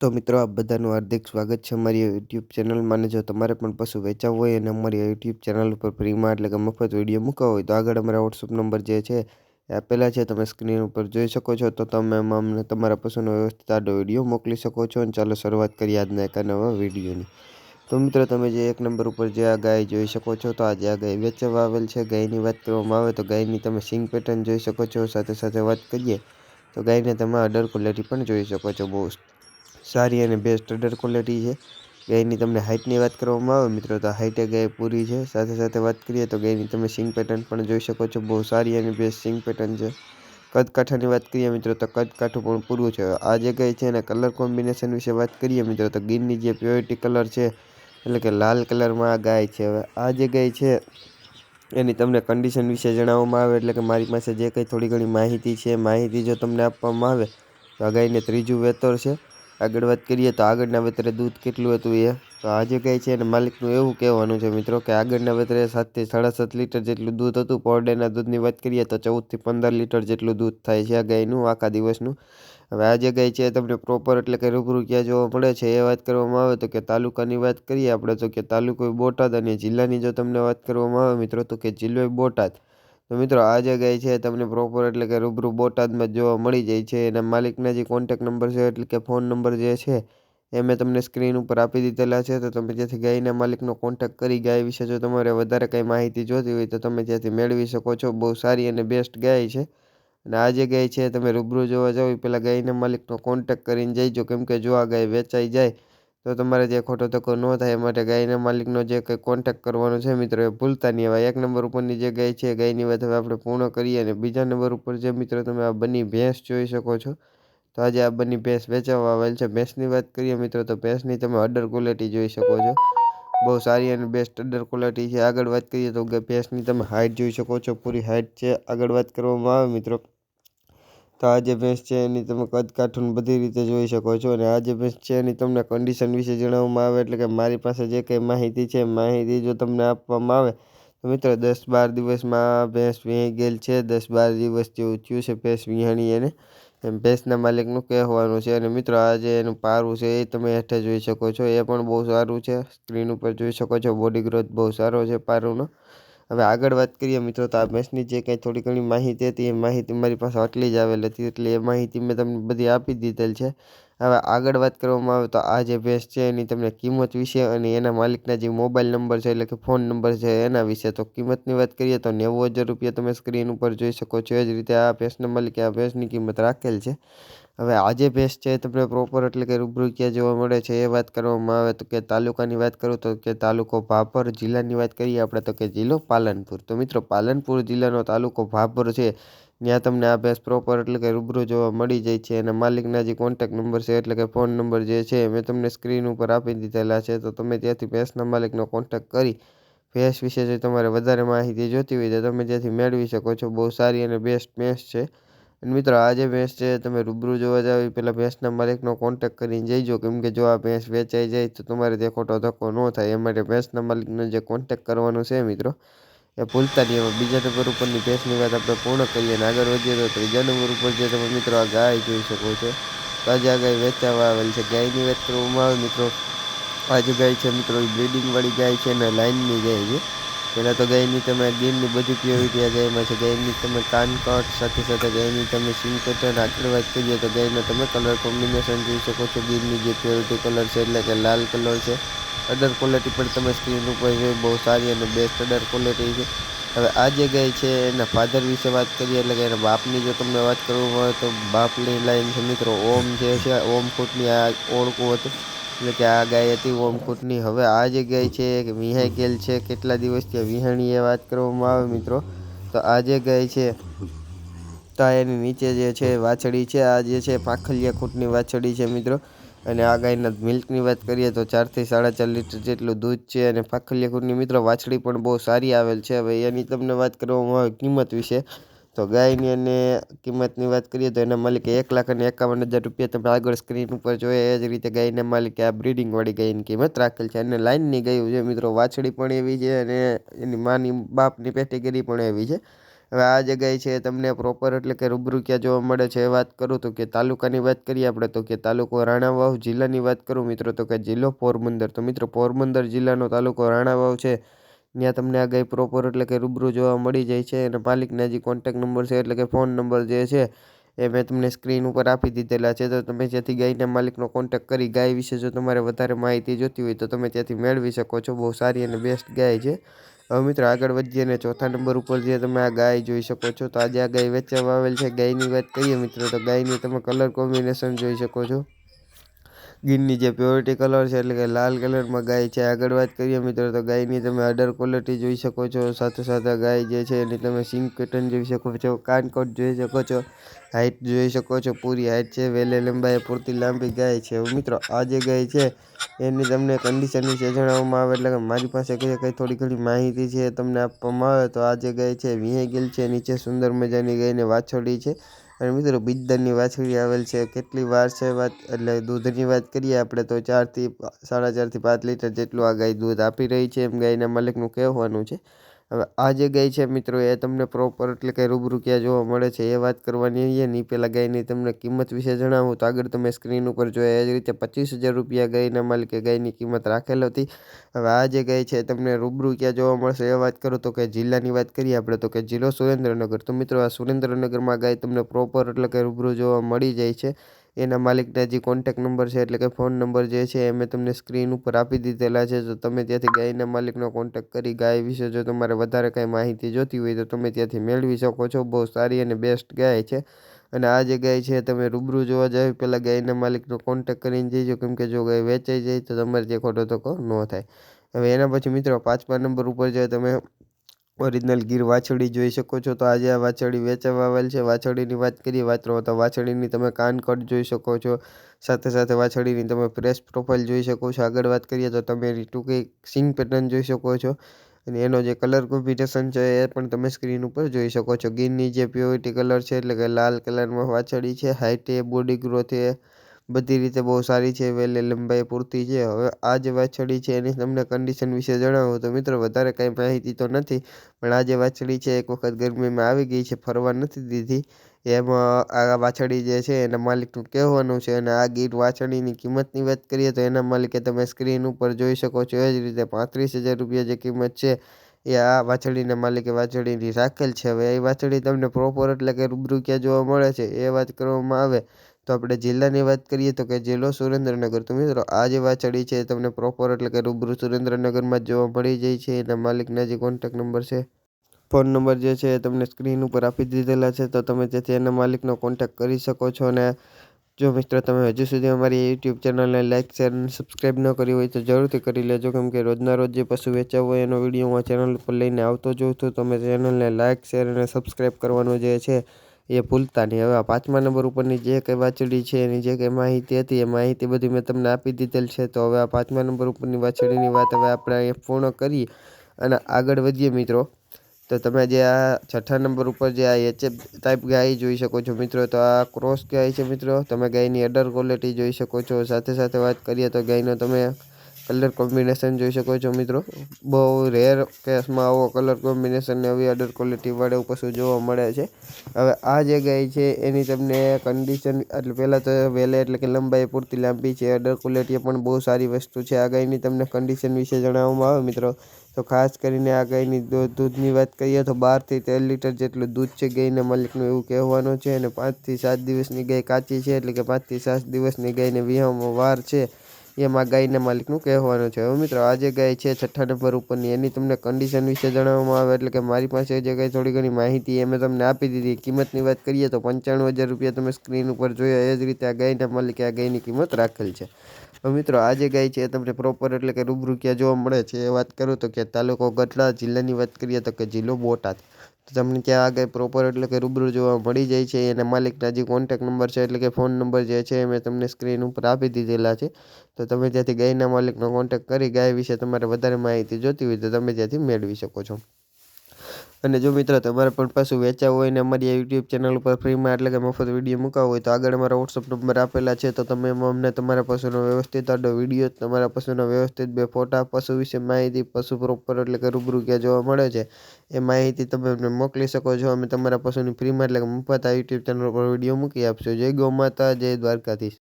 તો મિત્રો, આપ બધાનું હાર્દિક સ્વાગત છે અમારી યુટ્યુબ ચેનલમાં. જો તમારે પણ પશુ વેચાવવું હોય અને અમારી યુટ્યુબ ચેનલ ઉપર ફ્રીમાં, એટલે કે મફત વીડિયો મૂકવા હોય, તો આગળ અમારા વોટ્સઅપ નંબર જે છે એ આપેલા છે. તમે સ્ક્રીન ઉપર જોઈ શકો છો, તો તમે અમને તમારા પશુનો વ્યવસ્થિત આડો વીડિયો મોકલી શકો છો. અને ચાલો શરૂઆત કરીએ આજના એક નવા વિડીયોની. તો મિત્રો, તમે જે એક નંબર ઉપર જે આ ગાય જોઈ શકો છો, તો આજે આ ગાય વેચવા આવેલ છે. ગાયની વાત કરવામાં આવે તો ગાયની તમે સિંગ પેટર્ન જોઈ શકો છો. સાથે સાથે વાત કરીએ તો ગાયને તમે અડર ક્વોલિટી પણ જોઈ શકો છો. બહુ સારી અને બેસ્ટ અડર ક્વોલિટી છે. ગાયની તમને હાઇટની વાત કરવામાં આવે, મિત્રો, તો હાઇટે ગાય પૂરી છે. સાથે સાથે વાત કરીએ તો ગાયની તમે સિંગ પેટર્ન પણ જોઈ શકો છો. બહુ સારી અને બેસ્ટ સિંગ પેટર્ન છે. કદકાઠાની વાત કરીએ, મિત્રો, તો કદકાઠું પણ પૂરું છે. આ જે ગાય છે એના કલર કોમ્બિનેશન વિશે વાત કરીએ, મિત્રો, તો ગીરની જે પ્યોરિટી કલર છે, એટલે કે લાલ કલરમાં આ ગાય છે. હવે આ જે ગાય છે એની તમને કન્ડિશન વિશે જણાવવામાં આવે, એટલે કે મારી પાસે જે કંઈ થોડી ઘણી માહિતી છે, માહિતી જો તમને આપવામાં આવે, તો આ ગાયને ત્રીજું વેતર છે. આગળ વાત કરીએ તો આગળના વેતરે દૂધ કેટલું હતું એ? તો આજે કહે છે અને માલિકનું એવું કહેવાનું છે મિત્રો કે આગળના વેતરે સાતથી સાડા સાત લીટર જેટલું દૂધ હતું. પર ડેના દૂધની વાત કરીએ તો ચૌદથી પંદર લીટર જેટલું દૂધ થાય છે ગાયનું આખા દિવસનું. હવે આ ગાય છે તમને પ્રોપર એટલે કે રૂબરૂ ક્યાં જોવા મળે છે એ વાત કરવામાં આવે તો કે તાલુકાની વાત કરીએ આપણે તો કે તાલુકો બોટાદ અને જિલ્લાની જો તમને વાત કરવામાં આવે મિત્રો તો કે જિલ્લો બોટાદ. તો મિત્રો, આ જગ્યાએ ગાય છે તમને પ્રોપર એટલે કે રૂબરૂ બોટાદમાં જોવા મળી જાય છે. એના માલિકના જે કોન્ટેક નંબર છે, એટલે કે ફોન નંબર જે છે, એ મેં તમને સ્ક્રીન ઉપર આપી દીધેલા છે. તો તમે જેથી ગાયના માલિકનો કોન્ટેક કરી ગાય વિશે જો તમારે વધારે કંઈ માહિતી જોતી હોય તો તમે ત્યાંથી મેળવી શકો છો. બહુ સારી અને બેસ્ટ ગાય છે. અને આ જે ગાય છે, તમે રૂબરૂ જોવા જાવ પહેલાં ગાયના માલિકનો કોન્ટેક કરીને જઈજો. કેમ કે જો આ ગાય વેચાઈ જાય તો તમારે જે ખોટો ધક્કો ન થાય એ માટે ગાયના માલિકનો જે કંઈ કોન્ટેક કરવાનો છે મિત્રો, એ ભૂલતા નહીં. હવે એક નંબર ઉપરની જે ગાય છે ગાયની વાત હવે આપણે પૂર્ણ કરીએ અને બીજા નંબર ઉપર જે મિત્રો તમે આ બની ભેંસ જોઈ શકો છો. તો આજે આ બની ભેંસ વેચાવા આવેલ છે. ભેંસની વાત કરીએ મિત્રો, તો ભેંસની તમે અડર ક્વોલિટી જોઈ શકો છો. બહુ સારી અને બેસ્ટ અડર ક્વોલિટી છે. આગળ વાત કરીએ તો ભેંસની તમે હાઇટ જોઈ શકો છો. પૂરી હાઇટ છે. આગળ વાત કરવામાં આવે મિત્રો. તો આ જે ભેંસ છે એની તમે કદ કાઠું બધી રીતે જોઈ શકો છો અને આ જે ભેંસ છે એની તમને કન્ડિશન વિશે જણાવવામાં આવે એટલે કે મારી પાસે જે કંઈ માહિતી છે માહિતી જો તમને આપવામાં આવે, તો મિત્રો દસ બાર દિવસમાં ભેંસ વીણી ગયેલ છે. દસ બાર દિવસ જેવું થયું છે ભેંસ વિહાણી એને. એમ ભેંસના માલિકનું કહેવાનું છે અને મિત્રો આ જે એનું પારું છે એ તમે હેઠે જોઈ શકો છો. એ પણ બહુ સારું છે. સ્ક્રીન ઉપર જોઈ શકો છો. બોડી ગ્રોથ બહુ સારો છે પારુંનો. હવે આગળ વાત કરીએ મિત્રો, તો આ મેચની જે કંઈ થોડી ઘણી માહિતી હતી, એ માહિતી મારી પાસે આટલી જ આવેલી હતી, એટલે એ માહિતી મેં તમને બધી આપી દીધેલ છે. હવે આગળ વાત કરવામાં આવે તો આ જે ભેંસ છે, એની તમને કિંમત વિશે અને એના માલિકના જે મોબાઈલ નંબર છે, એટલે કે ફોન નંબર છે, એના વિશે. તો કિંમતની વાત કરીએ તો નેવું હજાર રૂપિયા તમે સ્ક્રીન ઉપર જોઈ શકો છો, એ જ રીતે આ ભેંસના માલિકે આ ભેંસની કિંમત રાખેલ છે. હવે આજે ભેંસ છે તમને પ્રોપર એટલે કે રૂબરૂ જોવા મળે છે, એ વાત કરવામાં આવે તો કે તાલુકાની વાત કરું તો કે તાલુકો ભાભર જિલ્લાની વાત કરીએ આપણે તો કે જિલ્લો પાલનપુર. તો મિત્રો પાલનપુર જિલ્લાનો તાલુકો ભાભર છે, ત્યાં તમને આ ભેંસ પ્રોપર એટલે કે રૂબરૂ જોવા મળી જાય છે અને માલિકના જે કોન્ટેક નંબર છે એટલે કે ફોન નંબર જે છે મેં તમને સ્ક્રીન ઉપર આપી દીધેલા છે, તો તમે ત્યાંથી ભેંસના માલિકનો કોન્ટેક કરી ભેંસ વિશે જો તમારે વધારે માહિતી જોતી હોય તો તમે ત્યાંથી મેળવી શકો છો. બહુ સારી અને બેસ્ટ ભેંસ છે. મિત્રો, આ જે ભેંસ છે, તમે રૂબરૂ જોવા જાવ, એ પહેલાં ભેંસના માલિકનો કોન્ટેક કરીને જઈજો કેમ કે જો આ ભેંસ વેચાઈ જાય, તો તમારે તે ખોટો ધક્કો ન થાય. એ માટે ભેંસના માલિકનો જે કોન્ટેક કરવાનો છે, મિત્રો, એ ભૂલતા નહીં. એમાં બીજા નંબર ઉપરની ભેંસની વાત આપણે પૂર્ણ કરીએ અને આગળ વધીએ તો ત્રીજા નંબર ઉપર જે તમે, મિત્રો, આ ગાય જોઈ શકો છો. આજે આ ગાય વેચાવા આવેલ છે. ગાયની વાત કરવામાં આવે, મિત્રો, આ જે ગાય છે, મિત્રો, એ બ્રિડિંગવાળી ગાય છે અને લાઇનની ગાય છે. પહેલાં તો ગાયની તમે ગેમની બધી પ્યોરિટી આ ગાયમાં છે ગાયની તમે કાન કટ સાથે સાથે ગાયની તમે સિંગ પેટર્ન આગળ વાત કરીએ તો ગાયનો તમે કલર કોમ્બિનેશન જોઈ શકો છો. ગીરની જે પ્યોરિટી કલર છે એટલે કે લાલ કલર છે. અડર ક્વોલિટી પણ તમે સ્ક્રીન ઉપર જોઈ, બહુ સારી અને બેસ્ટ અડર ક્વોલિટી છે. હવે આ જે ગાય છે, એના ફાધર વિશે વાત કરીએ એટલે કે એના બાપની જો તમને વાત કરવું હોય તો બાપની લાઈન છે મિત્રો, ઓમ જે છે, ઓમ ફૂટની આ ઓળખું હતું. એટલે કે આ ગાય હતી ઓમકૂટની હવે આ જે છે કે વિહાઈ ગયેલ છે, કેટલા દિવસથી વિહાણી એ વાત કરવામાં આવે મિત્રો? તો આ જે ગાય છે, તો એની નીચે જે છે, વાછડી છે, આ જે છે, પાખલિયા કૂટની વાછડી છે મિત્રો. અને આ ગાયના મિલ્કની વાત કરીએ તો ચારથી સાડા ચાર લીટર જેટલું દૂધ છે અને પાખલિયા ખૂટની મિત્રો, વાછડી પણ બહુ સારી આવેલ છે. હવે એની તમને વાત કરવામાં આવે કિંમત વિશે. તો ગાયની અને કિંમતની વાત કરીએ તો એના માલિકે એક લાખ અને એકાવન હજાર રૂપિયા તમે આગળ સ્ક્રીન ઉપર જોઈએ એ જ રીતે ગાયના માલિકે આ બ્રિડિંગવાળી ગાયની કિંમત રાખેલ છે. અને લાઇનની ગાયું છે મિત્રો વાછડી પણ એવી છે અને એની માની બાપની પેટેગરી પણ એવી છે. હવે આ જે ગાય છે તમને પ્રોપર એટલે કે રૂબરૂ ક્યાં જોવા મળે છે એ વાત કરું તો કે તાલુકાની વાત કરીએ આપણે તો કે તાલુકો રાણાવાવ જિલ્લાની વાત કરું મિત્રો તો કે જિલ્લો પોરબંદર. તો મિત્રો પોરબંદર જિલ્લાનો તાલુકો રાણાવાવ છે. ત્યાં તમને આ ગાય પ્રોપર એટલે કે રૂબરૂ જોવા મળી જાય છે અને માલિકના જે કોન્ટેક નંબર છે એટલે કે ફોન નંબર જે છે એ મેં તમને સ્ક્રીન ઉપર આપી દીધેલા છે. તો તમે જ્યાંથી ગાયના માલિકનો કોન્ટેક કરી ગાય વિશે જો તમારે વધારે માહિતી જોતી હોય તો તમે ત્યાંથી મેળવી શકો છો. બહુ સારી અને બેસ્ટ ગાય છે. હવે મિત્રો આગળ વધીએ અને ચોથા નંબર ઉપર જે તમે આ ગાય જોઈ શકો છો. તો આજે આ ગાય વેચવામાં આવેલ છે. ગાયની વાત કરીએ મિત્રો, તો ગાયની તમે કલર કોમ્બિનેશન જોઈ શકો છો. ગીરની જે પ્યોરિટી કલર છે, એટલે કે લાલ કલરમાં ગાય છે. આગળ વાત કરીએ મિત્રો, તો ગાયની તમે અડર ક્વોલિટી જોઈ શકો છો. સાથે સાથે ગાય જે છે, એની તમે સિંગ પેટર્ન જોઈ શકો છો. કાનકોટ જોઈ શકો છો. હાઇટ જોઈ શકો છો. પૂરી હાઇટ છે. વેલે લંબાઈ પૂરતી લાંબી ગાય છે. મિત્રો, આ જે ગાય છે, એની તમને કન્ડિશન વિશે જણાવવામાં આવે, એટલે કે મારી પાસે કઈ કઈ થોડી ઘણી માહિતી છે તમને આપવામાં આવે. તો આ જે ગાય છે, વિહે ગેલ છે. નીચે સુંદર મજાની ગાયને વાછોડી છે. અને મિત્રો બીજદરની વાછડી આવેલ છે, કેટલી વાર છે વાત? એટલે દૂધની વાત કરીએ આપણે, તો ચારથી, સાડા ચારથી પાંચ લીટર જેટલું આ ગાય દૂધ આપી રહી છે એમ ગાયના માલિકનું કહેવાનું છે. હવે આ જે ગાય છે મિત્રો, એ તમને પ્રોપર એટલે કે રૂબરૂ ક્યાં જોવા મળે છે, એ વાત કરવાની છે નહીં. પહેલાં ગાયની તમને કિંમત વિશે જણાવું. તો આગળ તમે સ્ક્રીન ઉપર જોયા એ જ રીતે પચીસ હજાર રૂપિયા ગાયના માલિકે ગાયની કિંમત રાખેલ હતી. હવે આ જે ગાય છે તમને રૂબરૂ ક્યાં જોવા મળશે એ વાત કરું. તો કે જિલ્લાની વાત કરીએ આપણે, તો કે જિલ્લો સુરેન્દ્રનગર. તો મિત્રો, આ સુરેન્દ્રનગરમાં ગાય તમને પ્રોપર એટલે કે રૂબરૂ જોવા મળી જાય છે. એના માલિકના જે કોન્ટેક નંબર છે એટલે કે ફોન નંબર જે છે એ મેં તમને સ્ક્રીન ઉપર આપી દીધેલા છે. તો તમે ત્યાંથી ગાયના માલિકનો કોન્ટેક કરી ગાય વિશે જો તમારે વધારે કાંઈ માહિતી જોતી હોય તો તમે ત્યાંથી મેળવી શકો છો. બહુ સારી અને બેસ્ટ ગાય છે. અને આ જે ગાય છે તમે રૂબરૂ જોવા જાવ પહેલાં ગાયના માલિકનો કોન્ટેક કરીને જઈજો. કેમ કે જો ગાય વેચાઈ જાય તો તમારે જે ખોટો ધક્કો ન થાય. હવે એના પછી મિત્રો પાંચમા નંબર ઉપર જો તમે ઓરિજિનલ ગીર વાછડી જોઈ શકો છો. તો આજે આ વાછડી વેચવા આવેલ છે. વાછડીની વાત કરીએ વાત તો વાછડીની તમે કાન કટ જોઈ શકો છો. સાથે સાથે વાછડીની તમે પ્રેસ પ્રોફાઇલ જોઈ શકો છો. આગળ વાત કરીએ, તો તમે એની ટૂંકી સિંગ પેટર્ન જોઈ શકો છો. અને એનો જે કલર કોમ્બિનેશન છે, એ પણ તમે સ્ક્રીન ઉપર જોઈ શકો છો. ગીરની જે પ્યોરિટી કલર છે, એટલે કે લાલ કલરમાં વાછડી છે. હાઇટ એ બોડી ગ્રોથ એ બધી રીતે બહુ સારી છે વેલે લંબાઈ પૂરતી છે. હવે આ જે વાછડી છે એની તમને કન્ડિશન વિશે જણાવું તો મિત્રો વધારે કાંઈ માહિતી તો નથી, પણ આ જે વાછડી છે એક વખત ગરમીમાં આવી ગઈ છે, ફરવા નથી દીધી. એમાં આ વાછડી જે છે એના માલિકનું કહેવાનું છે અને આ ગીર વાછડીની કિંમતની વાત કરીએ તો એના માલિકે તમે સ્ક્રીન ઉપર જોઈ શકો છો, એ જ રીતે પાંત્રીસ હજાર રૂપિયા જે કિંમત છે એ આ વાછડીના માલિકે વાછડીની રાખેલ છે. હવે એ વાછડી તમને પ્રોપર એટલે કે રૂબરૂ ક્યાં જોવા મળે છે એ વાત કરવામાં આવે. તો આપણે જિલ્લાની વાત કરીએ તો કે જિલ્લો સુરેન્દ્રનગર. તો મિત્રો, આ જે વાછડી છે તમને પ્રોપર એટલે કે રૂબરૂ સુરેન્દ્રનગરમાં જ જોવા મળી જાય છે. એના માલિકના જે કોન્ટેક નંબર છે ફોન નંબર જે છે તમને સ્ક્રીન ઉપર આપી દીધેલા છે. તો તમે જેથી એના માલિકનો કોન્ટેક કરી શકો છો. અને જો મિત્રો, તમે હજુ સુધી અમારી યુટ્યુબ ચેનલને લાઇક શેર અને સબસ્ક્રાઈબ ન કરી હોય તો જરૂરથી કરી લેજો. કેમ કે રોજના રોજ જે પશુ વેચાવ હોય એનો વીડિયો હું આ ચેનલ ઉપર લઈને આવતો જોઉં છું. તમે ચેનલને લાઇક શેર અને સબસ્ક્રાઈબ કરવાનું જે છે એ ભૂલતા નહીં. હવે આ પાંચમા નંબર ઉપરની જે કંઈ વાછડી છે, એની જે કંઈ માહિતી હતી, એ માહિતી બધી મેં તમને આપી દીધેલ છે. તો હવે આ પાંચમા નંબર ઉપરની વાછડીની વાત હવે આપણે અહીંયા પૂર્ણ કરીએ અને આગળ વધીએ મિત્રો. તો તમે જે આ છઠ્ઠા નંબર ઉપર જે આ એચએફ ટાઈપ ગાય જોઈ શકો છો મિત્રો. તો આ ક્રોસ ગાય છે મિત્રો. તમે ગાયની અડર ક્વોલિટી જોઈ શકો છો. સાથે સાથે વાત કરીએ તો ગાયનો તમે કલર કોમ્બિનેશન જોઈ શકો છો મિત્રો. બહુ રેર કેસમાં આવો કલર કોમ્બિનેશન ને આવી અડર ક્વોલિટીવાળું પશુ જોવા મળે છે. હવે આ જે ગાય છે, એની તમને કન્ડિશન એટલે પહેલાં તો વહેલે એટલે કે લંબાઈ પૂરતી લાંબી છે. અડર ક્વોલિટી પણ બહુ સારી વસ્તુ છે. આ ગાયની તમને કન્ડિશન વિશે જણાવવામાં આવે મિત્રો. તો ખાસ કરીને આ ગાયની દૂધની વાત કરીએ તો બારથી તેર લીટર જેટલું દૂધ છે ગાયના માલિકનું એવું કહેવાનું છે. અને પાંચથી સાત દિવસની ગાય કાચી છે એટલે કે પાંચથી સાત દિવસની ગાયને વિહામાં વાર છે. એમાં ગાયના માલિકનું કહેવાનું છે. હવે મિત્રો, આ જે ગાય છે, છઠ્ઠા નંબર ઉપરની, એની તમને કન્ડિશન વિશે જણાવવામાં આવે એટલે કે મારી પાસે જે ગાય થોડી ઘણી માહિતી એ મેં તમને આપી દીધી. કિંમતની વાત કરીએ તો પંચાણું હજાર રૂપિયા તમે સ્ક્રીન ઉપર જોયા, એ જ રીતે આ ગાયના માલિકે આ ગાયની કિંમત રાખેલ છે. મિત્રો, આ જે ગાય છે તમને પ્રોપર એટલે કે રૂબરૂ ક્યાં જોવા મળે છે એ વાત કરું તો કે તાલુકો ગઢડા જિલ્લાની વાત કરીએ તો કે જિલ્લો બોટાદ. તો તમને ત્યાં આગળ પ્રોપર એટલે કે રૂબરૂ જોવા મળી જાય છે એના માલિકના જે કોન્ટેક નંબર છે એટલે કે ફોન નંબર જે છે એ મેં તમને સ્ક્રીન ઉપર આપી દીધેલા છે. તો તમે ત્યાંથી ગાયના માલિકનો કોન્ટેક કરી ગાય વિશે તમારે વધારે માહિતી જોતી હોય તો તમે ત્યાંથી મેળવી શકો છો. અને જો મિત્રો તમારે પણ પશુ વેચાવું હોય ને અમારી યુટ્યુબ ચેનલ ઉપર ફ્રીમાં એટલે કે મફત વીડિયો મૂકાવો હોય તો આગળ અમારા વોટ્સઅપ નંબર આપેલા છે, તો તમે અમને તમારા પશુનો વ્યવસ્થિત આડો વીડિયો તમારા પશુનો વ્યવસ્થિત બે ફોટા પશુ વિશે માહિતી પશુ પ્રોપર એટલે કે રૂબરૂ ક્યાં જોવા મળે છે, એ માહિતી તમે અમને મોકલી શકો છો. અમે તમારા પશુની ફ્રીમાં એટલે કે મફત આ યુટ્યુબ ચેનલ ઉપર વીડિયો મૂકી આપશો. જય ગૌ માતા, જય દ્વારકાધીશ.